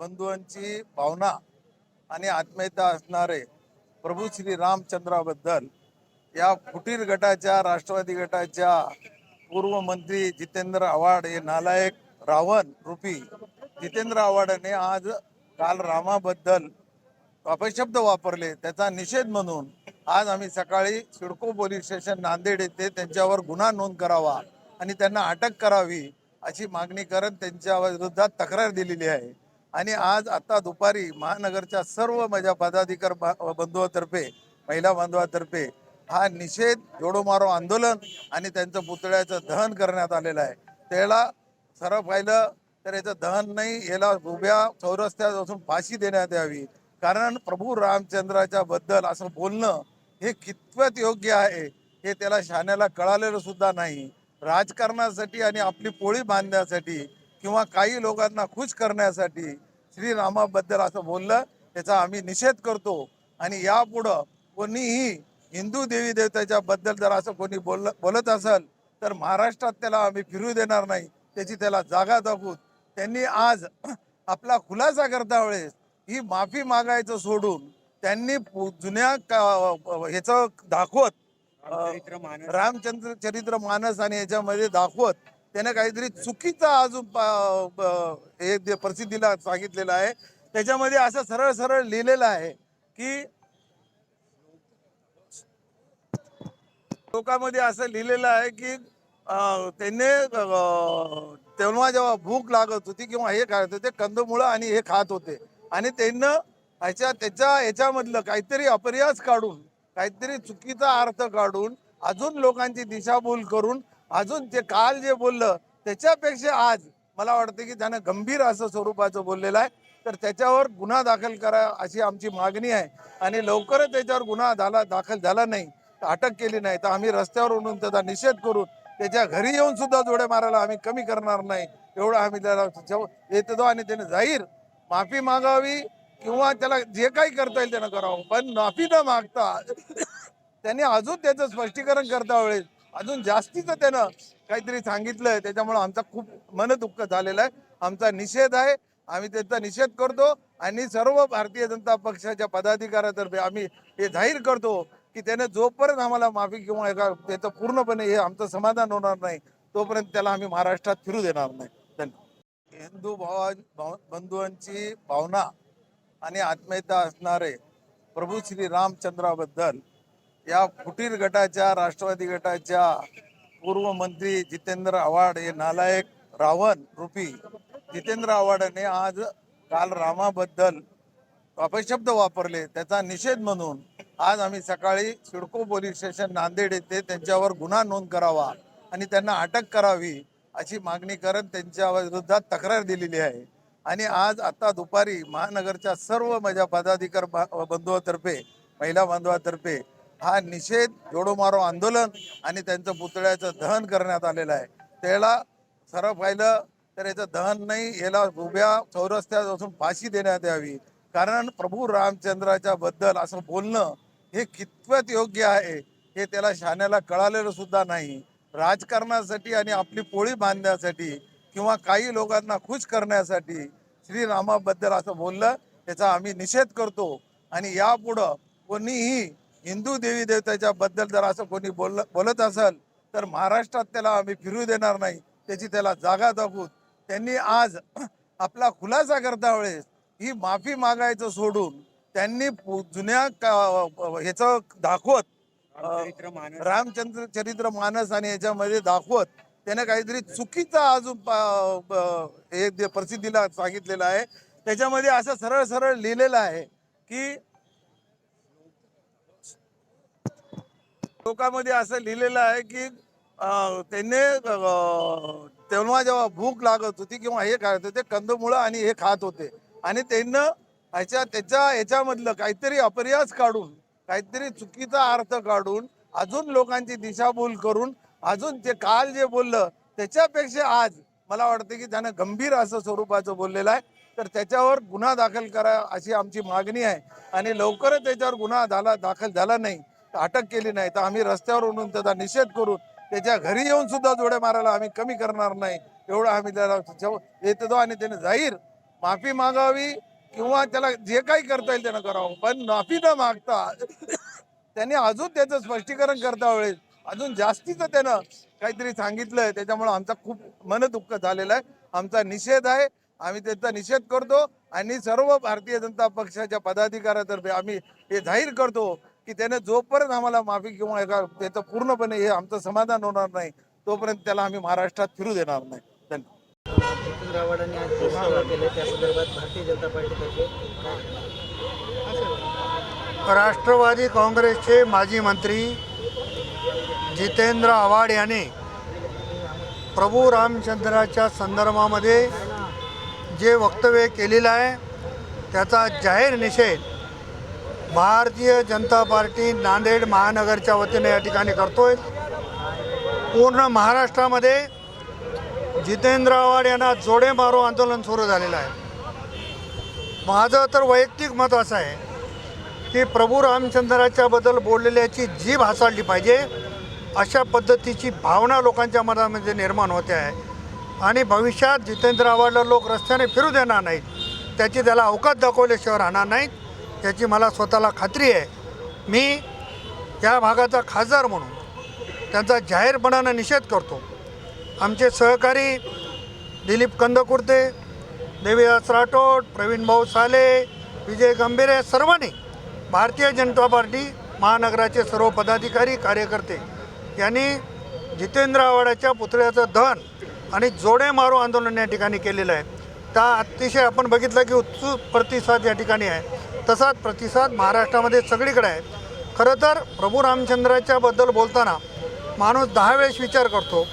बंधूंची भावना आणि आत्मीयता असणारे प्रभू श्री रामचंद्राबद्दल या फुटीर गटाच्या राष्ट्रवादी गटाच्या पूर्व मंत्री जितेंद्र आव्हाड हे नालायक रावण रूपी जितेंद्र आव्हाडाने आज काल रामाबद्दल अपशब्द वापरले. त्याचा निषेध म्हणून आज आम्ही सकाळी सिडको पोलीस स्टेशन नांदेड येथे त्यांच्यावर गुन्हा नोंद करावा आणि त्यांना अटक करावी अशी मागणी करत त्यांच्या विरोधात तक्रार दिलेली आहे. आणि आज आता दुपारी महानगरच्या सर्व माझ्या पदाधिकार बा- बंधुतर्फे महिला बांधवातर्फे हा निषेध जोडो मारो आंदोलन आणि त्यांचं पुतळ्याचं दहन करण्यात आलेलं आहे. त्याला सरळ पाहिलं तर याचं दहन नाही याला उभ्या चौरस्त्यात असून फाशी देण्यात यावी. कारण प्रभू रामचंद्राच्या बद्दल असं बोलणं हे कितपत योग्य आहे हे त्याला शाण्याला कळालेलं सुद्धा नाही. राजकारणासाठी आणि आपली पोळी बांधण्यासाठी किंवा काही लोकांना खुश करण्यासाठी श्रीरामाबद्दल असं बोललं त्याचा आम्ही निषेध करतो. आणि यापुढं कोणीही हिंदू देवी देवताच्या बद्दल जर असं कोणी बोल बोलत असेल तर महाराष्ट्रात त्याला आम्ही फिरू देणार नाही. त्याची त्याला जागा दाखवू त्यांनी आज आपला खुलासा करता वेळेस ही माफी मागायचं सोडून त्यांनी जुन्या ह्याचं दाखवत रामचंद्र चरित्र मानस आणि याच्यामध्ये दाखवत त्याने काहीतरी चुकीचा अजून हे प्रसिद्धीला सांगितलेलं आहे त्याच्यामध्ये असं सरळ सरळ लिहिलेलं आहे की लोकांमध्ये असं लिहिलेलं आहे की त्यांनी तेव्हा जेव्हा भूक लागत होती किंवा हे खात होते कंदमुळं आणि हे खात होते. आणि त्यांना ह्याच्या त्याच्या ह्याच्यामधलं काहीतरी अपरियास काढून काहीतरी चुकीचा अर्थ काढून अजून लोकांची दिशाभूल करून अजून ते काल जे बोललं त्याच्यापेक्षा आज मला वाटतं की त्यानं गंभीर असं स्वरूपाचं बोललेलं आहे. तर त्याच्यावर गुन्हा दाखल करा अशी आमची मागणी आहे. आणि लवकरच त्याच्यावर गुन्हा झाला दाखल झाला नाही तर अटक केली नाही तर आम्ही रस्त्यावर उडून त्याचा निषेध करून त्याच्या घरी येऊन सुद्धा जोडे मारायला आम्ही कमी करणार नाही एवढं आम्ही त्याला येतो आणि त्याने जाहीर माफी मागावी किंवा त्याला जे काही करता येईल त्यानं करावं. पण माफी न मागता त्यांनी अजून त्याचं स्पष्टीकरण करता वेळेस अजून जास्तीचं त्यानं काहीतरी सांगितलंय त्याच्यामुळे आमचा खूप मन दुःख झालेलं आहे. आमचा निषेध आहे. आम्ही त्याचा निषेध करतो आणि सर्व भारतीय जनता पक्षाच्या पदाधिकाऱ्यातर्फे आम्ही हे जाहीर करतो की त्याने जोपर्यंत आम्हाला माफी किंवा एका त्याचं पूर्णपणे हे आमचं समाधान होणार नाही तोपर्यंत त्याला आम्ही महाराष्ट्रात फिरू देणार नाही. धन्यवाद. हिंदू भावा भाव- बंधूंची भावना आणि आत्मीयता असणारे प्रभू श्री रामचंद्राबद्दल या फुटीर गटाच्या राष्ट्रवादी गटाच्या पूर्व मंत्री जितेंद्र आव्हाड हे नालायक रावण रूपी जितेंद्र आव्हाडाने आज काल रामाबद्दल अपशब्द वापरले. त्याचा निषेध म्हणून आज आम्ही सकाळी सिडको पोलीस स्टेशन नांदेड येथे त्यांच्यावर गुन्हा नोंद करावा आणि त्यांना अटक करावी अशी मागणी करत त्यांच्या विरोधात तक्रार दिलेली आहे. आणि आज आता दुपारी महानगरच्या सर्व माझ्या पदाधिकार बा- बंधुतर्फे महिला बांधवातर्फे हा निषेध जोडो मारो आंदोलन आणि त्यांचं पुतळ्याचं दहन करण्यात आलेलं आहे. त्याला सरळ पाहिलं तर याचं दहन नाही याला उभ्या चौरस्त्यात असून फाशी देण्यात यावी. कारण प्रभू रामचंद्राच्या बद्दल असं बोलणं हे कितपत योग्य आहे हे त्याला शाण्याला कळालेलं सुद्धा नाही. राजकारणासाठी आणि आपली पोळी बांधण्यासाठी किंवा काही लोकांना खुश करण्यासाठी श्रीरामाबद्दल असं बोललं त्याचा आम्ही निषेध करतो. आणि यापुढं कोणीही हिंदू देवी देवताच्या बद्दल जर असं कोणी बोल बोलत असेल तर महाराष्ट्रात त्याला आम्ही फिरू देणार नाही. त्याची त्याला जागा दाखवू त्यांनी आज आपला खुलासा करता वेळेस ही माफी मागायचं सोडून त्यांनी जुन्या का- ह्याचं दाखवत रामचंद्र चरित्र मानस आणि याच्यामध्ये दाखवत त्याने काहीतरी चुकीचा अजून हे प्रसिद्धीला सांगितलेलं आहे. त्याच्यामध्ये असं सरळ सरळ लिहिलेलं आहे की लोकांमध्ये असं लिहिलेलं आहे की त्यांनी तेव्हा जेव्हा भूक लागत होती किंवा हे खात होते कंदमुळं आणि हे खात होते. आणि त्यांना ह्याच्या त्याच्या ह्याच्यामधलं काहीतरी अपरियास काढून काहीतरी चुकीचा अर्थ काढून अजून लोकांची दिशाभूल करून अजून ते काल जे बोललं त्याच्यापेक्षा आज मला वाटतं की त्यानं गंभीर असं स्वरूपाचं बोललेलं आहे तर त्याच्यावर गुन्हा दाखल करा अशी आमची मागणी आहे. आणि लवकरच त्याच्यावर गुन्हा झाला दाखल झाला नाही. अटक केली नाही तर आम्ही रस्त्यावर उडून त्याचा निषेध करून त्याच्या घरी येऊन सुद्धा जोड्या मारायला आम्ही कमी करणार नाही एवढं आम्ही त्याला येतो आणि त्याने जाहीर माफी मागावी किंवा त्याला जे काही करता येईल त्यानं करावं. पण माफी न मागता त्यांनी अजून त्याचं स्पष्टीकरण करता वेळेस अजून जास्तीचं त्यानं काहीतरी सांगितलंय त्याच्यामुळे आमचा खूप मन दुःख झालेलं आहे. आमचा निषेध आहे. आम्ही त्याचा निषेध करतो आणि सर्व भारतीय जनता पक्षाच्या पदाधिकाऱ्यातर्फे आम्ही हे जाहीर करतो. की त्याने जोपर्यंत आम्हाला माफी किंवा एका त्याचं पूर्णपणे हे आमचं समाधान होणार नाही तोपर्यंत त्याला आम्ही महाराष्ट्रात फिरू देणार नाही. धन्यवाद. नितीन रावडांनी आज जे सभा केले त्या संदर्भात भारतीय जनता पार्टीतर्फे राष्ट्रवादी काँग्रेसचे माजी मंत्री जितेंद्र आव्हाड याने प्रभू रामचंद्राच्या संदर्भामध्ये जे वक्तव्य केलेलं आहे त्याचा जाहीर निषेध भारतीय जनता पार्टी नांदेड महानगरच्या वतीने या ठिकाणी करतोय. पूर्ण महाराष्ट्रामध्ये जितेंद्र आव्हाड यांना जोडे मारो आंदोलन सुरू झालेलं आहे. माझं तर वैयक्तिक मत असं आहे की प्रभू रामचंद्राच्याबद्दल बोललेल्याची जीभ हासाळली पाहिजे अशा पद्धतीची भावना लोकांच्या मनामध्ये निर्माण होते आहे. आणि भविष्यात जितेंद्र आव्हाडला लोक रस्त्याने फिरू देणार नाहीत. त्याची त्याला अवकाश दाखवल्याशिवाय राहणार नाहीत. याची मला स्वतःला खात्री आहे. मी या भागाचा खासदार म्हणून त्यांचा जाहीरपणानं निषेध करतो. आमचे सहकारी दिलीप कंदकुर्ते देवीदास राठोड प्रवीण भाऊ साले विजय गंभीरे सर्वांनी भारतीय जनता पार्टी महानगराचे सर्व पदाधिकारी कार्यकर्ते यांनी जितेंद्र आव्हाडाच्या पुतळ्याचं दहन आणि जोडे मारो आंदोलन या ठिकाणी केलेलं आहे. त्या अतिशय आपण बघितलं की उत्सुक प्रतिसाद या ठिकाणी आहे. तसाच प्रतिसाद महाराष्ट्रामध्ये सगळीकडे आहे. खरं तर प्रभू रामचंद्राच्याबद्दल बोलताना माणूस दहा वेळेस विचार करतो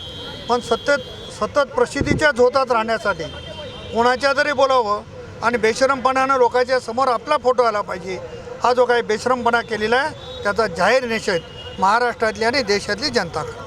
पण सतत सतत प्रसिद्धीच्या झोतात राहण्यासाठी कोणाच्या तरी बोलावं आणि बेशरमपणानं लोकांच्या समोर आपला फोटो आला पाहिजे हा जो काही बेशरमपणा केलेला आहे त्याचा जाहीर निषेध महाराष्ट्रातली आणि देशातली जनता करते.